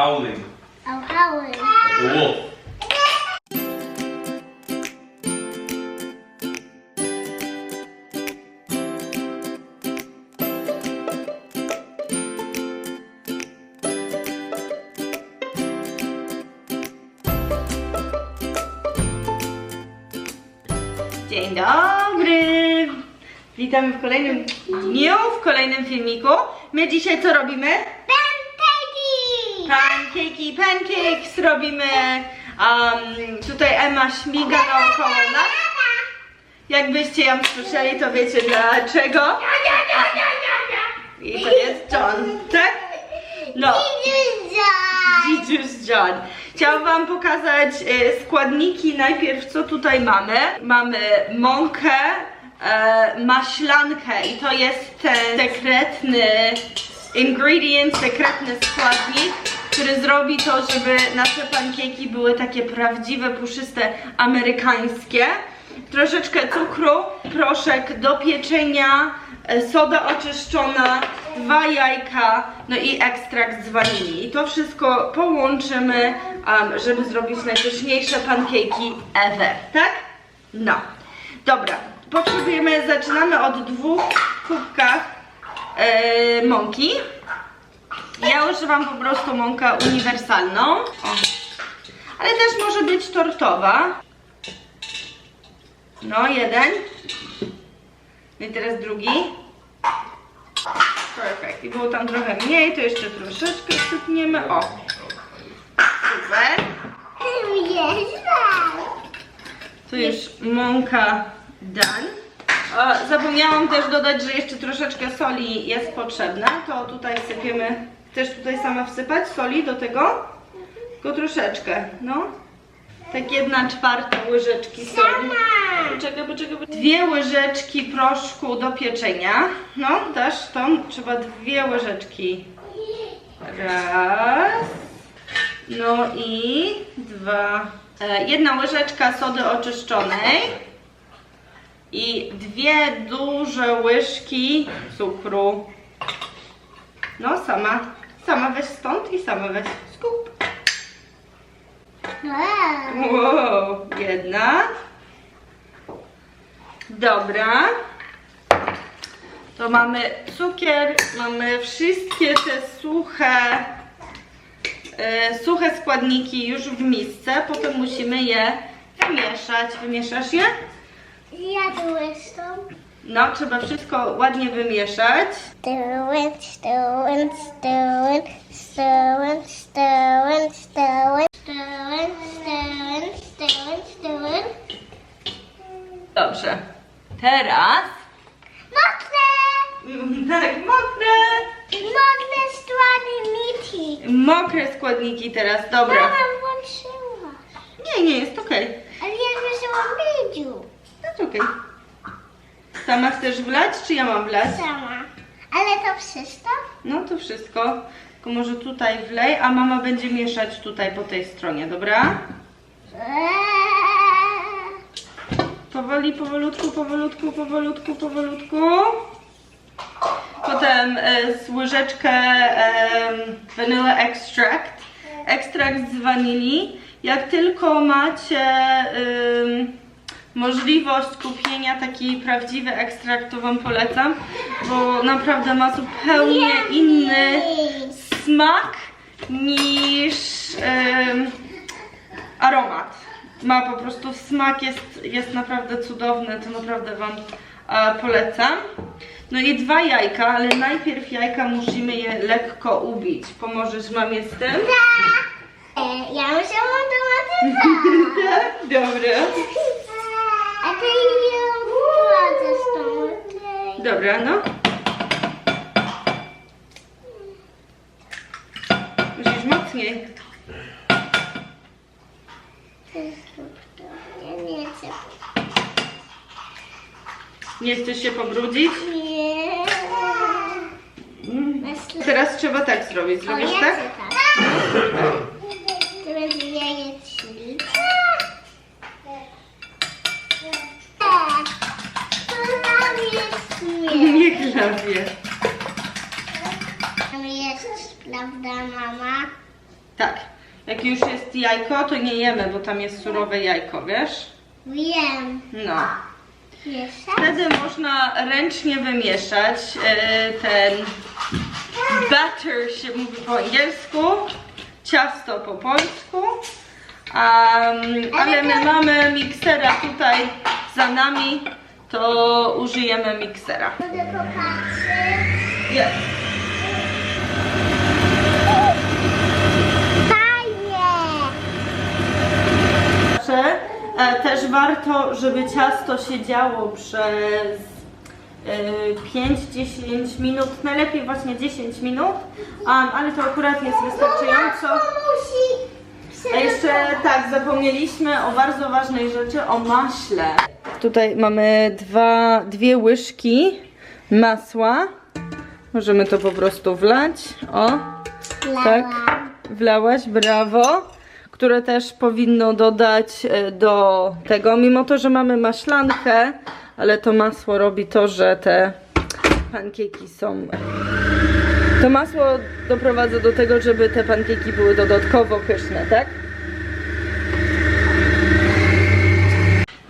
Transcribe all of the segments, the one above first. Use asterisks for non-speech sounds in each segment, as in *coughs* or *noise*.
howling. Oh, howling. Like a wolf. Dzień dobry! Witamy w kolejnym dniu, w kolejnym filmiku. My dzisiaj co robimy? Pankeki, pancakes robimy. Um, tutaj Emma śmiga naokoło nas. Jakbyście ją słyszeli, to wiecie dlaczego. I to jest John, tak? No. Dzidziuś John. Chciałam wam pokazać e, składniki najpierw, co tutaj mamy. Mamy mąkę, e, maślankę i to jest ten sekretny ingredient, sekretny składnik, który zrobi to, żeby nasze pankieki były takie prawdziwe, puszyste, amerykańskie. Troszeczkę cukru, proszek do pieczenia, e, soda oczyszczona, dwa jajka, no i ekstrakt z wanilii. I to wszystko połączymy, um, żeby zrobić najpyszniejsze pankejki ever, tak? No. Dobra, potrzebujemy, zaczynamy od dwóch kubkach e, mąki. Ja używam po prostu mąkę uniwersalną. O. Ale też może być tortowa. No, jeden. No i teraz drugi. Perfekt. I było tam trochę mniej, to jeszcze troszeczkę sypniemy. O. Super. Tu już mąka done. Zapomniałam też dodać, że jeszcze troszeczkę soli jest potrzebna. To tutaj sypiemy. Chcesz tutaj sama wsypać soli do tego? Tylko troszeczkę, no. Tak jedna czwarta łyżeczki soli. Poczekaj, poczekaj. poczekaj. Dwie łyżeczki proszku do pieczenia. No, dasz to. Trzeba dwie łyżeczki. Raz. No i dwa. E, Jedna łyżeczka sody oczyszczonej. I dwie duże łyżki cukru. No, sama. Sama weź stąd i sama weź skup. Wow, jedna. Dobra. To mamy cukier, mamy wszystkie te suche, e, suche składniki już w misce. Potem musimy je wymieszać. Wymieszasz je? Ja tu jestem. No, trzeba wszystko ładnie wymieszać. Stirring, stirring, stirring, stirring, stirring, stirring, stirring. Dobrze. Teraz. Mokre! *laughs* Tak, mokre. Mokre niti. Mokre składniki teraz, dobra. Mama włączyła. Nie, nie, jest okej. Ale ja wyszłam widziu. Jest okej. Sama chcesz wlać, czy ja mam wlać? Sama. Ale to wszystko? No to wszystko. Tylko może tutaj wlej, a mama będzie mieszać tutaj po tej stronie, dobra? Eee. Powoli, powolutku, powolutku, powolutku, powolutku. Potem e, z łyżeczkę e, vanilla extract. Ekstrakt z wanilii. Jak tylko macie możliwość kupienia taki prawdziwy ekstrakt, to Wam polecam, bo naprawdę ma zupełnie inny smak niż em, aromat. Ma po prostu smak, jest, jest naprawdę cudowny, to naprawdę Wam polecam. No i dwa jajka, ale najpierw jajka musimy je lekko ubić. Pomożesz mamie z tym? E, Ja musiałam do matematyki. Tak, dobra. A ty ją wprowadzę z tą okej. Dobra, no. Musisz mocniej. Ja nie chcę. Nie chcesz się pobrudzić? Nie. Teraz trzeba tak zrobić. O, Zrobisz ja tak? chcę tak jajecznik. Tak. To tam jest śmiech. Nie klawie. Tam jest, prawda, mama? Tak. Jak już jest jajko, to nie jemy, bo tam jest surowe jajko, wiesz? Wiem. No. Jeszcze? Wtedy można ręcznie wymieszać e, ten batter się mówi po angielsku, ciasto po polsku. Um, ale my mamy miksera tutaj za nami, to użyjemy miksera. Mogę popatrzeć? Fajnie! E, Też warto, żeby ciasto się działo przez e, 5-10 minut, najlepiej właśnie 10 minut, um, ale to akurat jest wystarczająco. A jeszcze tak, zapomnieliśmy o bardzo ważnej rzeczy, o maśle. Tutaj mamy dwa, dwie łyżki masła. Możemy to po prostu wlać. O, tak. Wlałaś, brawo. Które też powinno dodać e, do tego, mimo to, że mamy maślankę, ale to masło robi to, że te pankieki są. To masło doprowadza do tego, żeby te pankieki były dodatkowo pyszne, tak?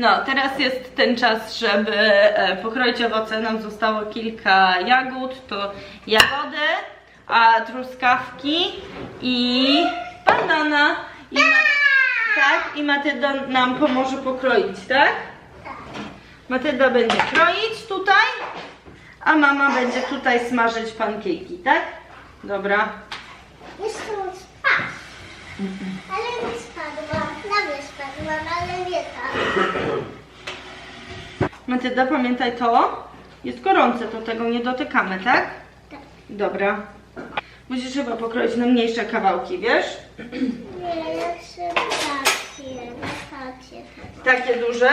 No, teraz jest ten czas, żeby e, pokroić owoce. Nam zostało kilka jagód, to jagody, a truskawki i banana. I tak, i Matylda nam pomoże pokroić, tak? Matylda będzie kroić tutaj, a mama będzie tutaj smażyć pankieki, tak? Dobra. Jeszcze spadł. Ale nie spadła. Ale nie tak. Matylda, pamiętaj to. Jest gorące, to tego nie dotykamy, tak? Tak. Dobra. Musisz chyba pokroić na mniejsze kawałki, wiesz? Nie, ja chcę takie. Takie. Takie duże.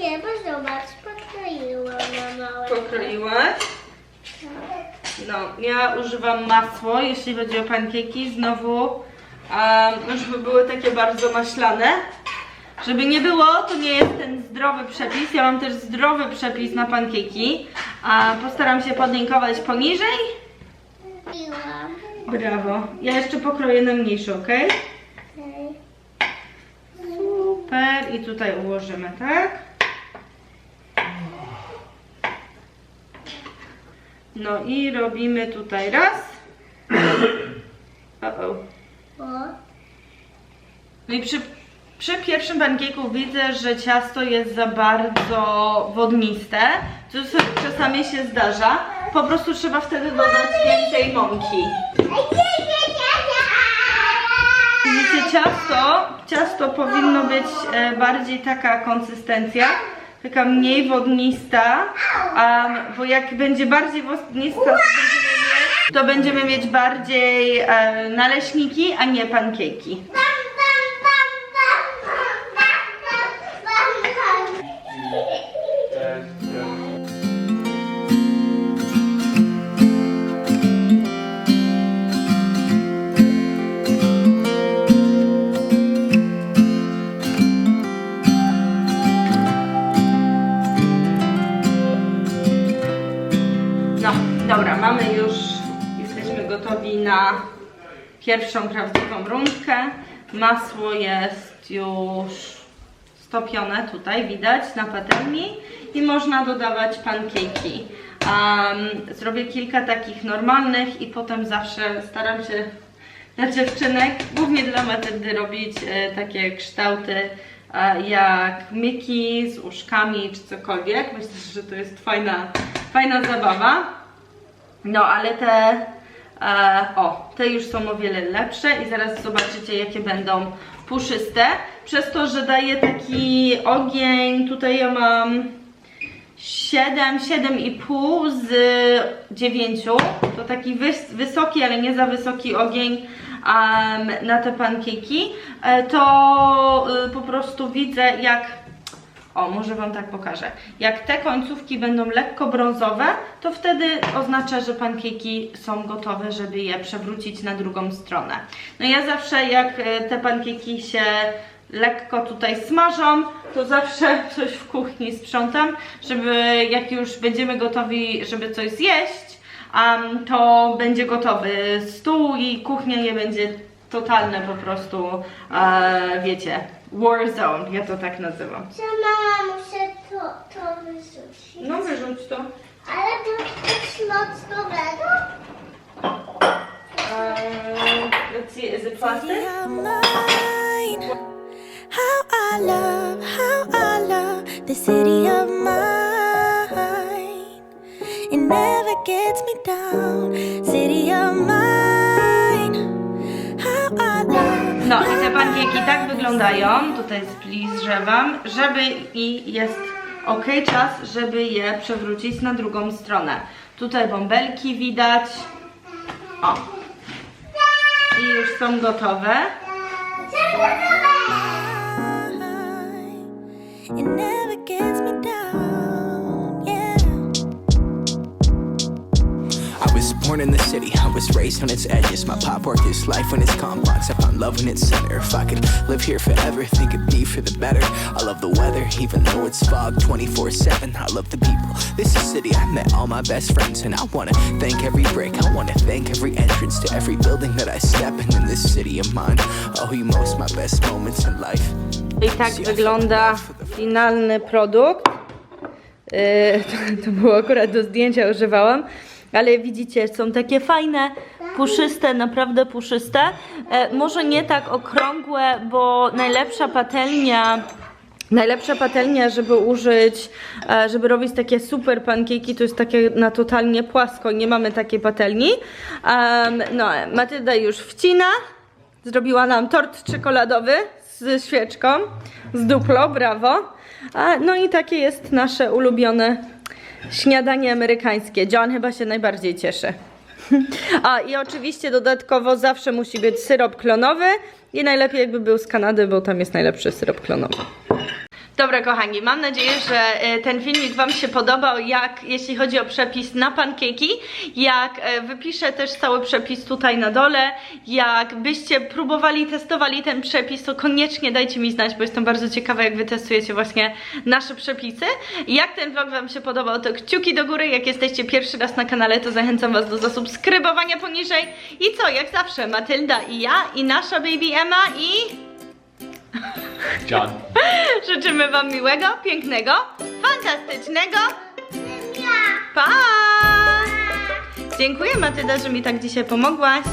Nie, bo zobacz, pokroiłam na małe. Pokroiłaś. No, ja używam masło, jeśli chodzi o pankieki. Znowu, um, żeby były takie bardzo maślane. Żeby nie było, to nie jest ten zdrowy przepis. Ja mam też zdrowy przepis na pankieki. A postaram się podlinkować poniżej. Brawo. Ja jeszcze pokroję na mniejsze, ok? Super. I tutaj ułożymy, tak? No i robimy tutaj raz. *coughs* -o. O, No i przy, przy pierwszym pankieku widzę, że ciasto jest za bardzo wodniste, co czasami się zdarza. Po prostu trzeba wtedy dodać więcej mąki. Widzicie, ciasto, ciasto powinno być e, bardziej taka konsystencja, taka mniej wodnista, bo jak będzie bardziej wodnista, to będziemy mieć, to będziemy mieć bardziej e, naleśniki, a nie pankieki. Mamy już, jesteśmy gotowi na pierwszą prawdziwą rundkę. Masło jest już stopione tutaj, widać na patelni i można dodawać pankieki. Um, zrobię kilka takich normalnych i potem zawsze staram się dla dziewczynek, głównie dla Matyldy robić e, takie kształty e, jak Mickey z uszkami czy cokolwiek. Myślę, że to jest fajna, fajna zabawa. No, ale te, e, o, te już są o wiele lepsze i zaraz zobaczycie, jakie będą puszyste. Przez to, że daję taki ogień, tutaj ja mam 7, 7,5 z 9. To taki wys wysoki, ale nie za wysoki ogień um, na te pankieki. E, to y, po prostu widzę, jak o, może Wam tak pokażę. Jak te końcówki będą lekko brązowe, to wtedy oznacza, że pankieki są gotowe, żeby je przewrócić na drugą stronę. No ja zawsze jak e, te pankieki się lekko tutaj smażą, to zawsze *laughs* coś w kuchni sprzątam, żeby jak już będziemy gotowi, żeby coś zjeść, um, to będzie gotowy stół i kuchnia nie będzie totalne po prostu, e, wiecie, war zone, ja to tak nazywam. Że mama muszę to, to wyrzucić. No wyrzuć to. Ale to jest noc dobrego? Uh, let's see, is it plastic? I te pankieki tak wyglądają, tutaj zbliżę wam, żeby i jest ok czas, żeby je przewrócić na drugą stronę. Tutaj bąbelki widać. O. I już są gotowe. It never gets me down. Was born in the city, I was raised on its edges. My pop work is life when it's complex. I found love in its center. If I could live here forever, think it'd be for the better. I love the weather, even though it's fog 24 7. I love the people. This is city, I met all my best friends. And I wanna thank every break, I wanna thank every entrance to every building that I step in in this city of mine. Oh, you most my best moments in life. I tak wygląda finalny produkt. Yy, *laughs* to, to było akurat do zdjęcia używałam. Ale widzicie, są takie fajne, puszyste, naprawdę puszyste. E, może nie tak okrągłe, bo najlepsza patelnia Najlepsza patelnia, żeby użyć, e, żeby robić takie super pankieki, to jest takie na totalnie płasko, nie mamy takiej patelni. Em, no, Matylda już wcina, zrobiła nam tort czekoladowy z świeczką, z duplo, brawo. A, no i takie jest nasze ulubione śniadanie amerykańskie. John chyba się najbardziej cieszy. *laughs* A i oczywiście dodatkowo zawsze musi być syrop klonowy i najlepiej jakby był z Kanady, bo tam jest najlepszy syrop klonowy. Dobra kochani, mam nadzieję, że e, ten filmik Wam się podobał, jak jeśli chodzi o przepis na pankieki, jak e, wypiszę też cały przepis tutaj na dole, jak byście próbowali, testowali ten przepis, to koniecznie dajcie mi znać, bo jestem bardzo ciekawa, jak Wy testujecie właśnie nasze przepisy. Jak ten vlog Wam się podobał, to kciuki do góry, jak jesteście pierwszy raz na kanale, to zachęcam Was do zasubskrybowania poniżej. I co, jak zawsze, Matylda i ja, i nasza baby Emma i... John. *laughs* Życzymy Wam miłego, pięknego, fantastycznego pa! Dziękuję Matylda, że mi tak dzisiaj pomogłaś.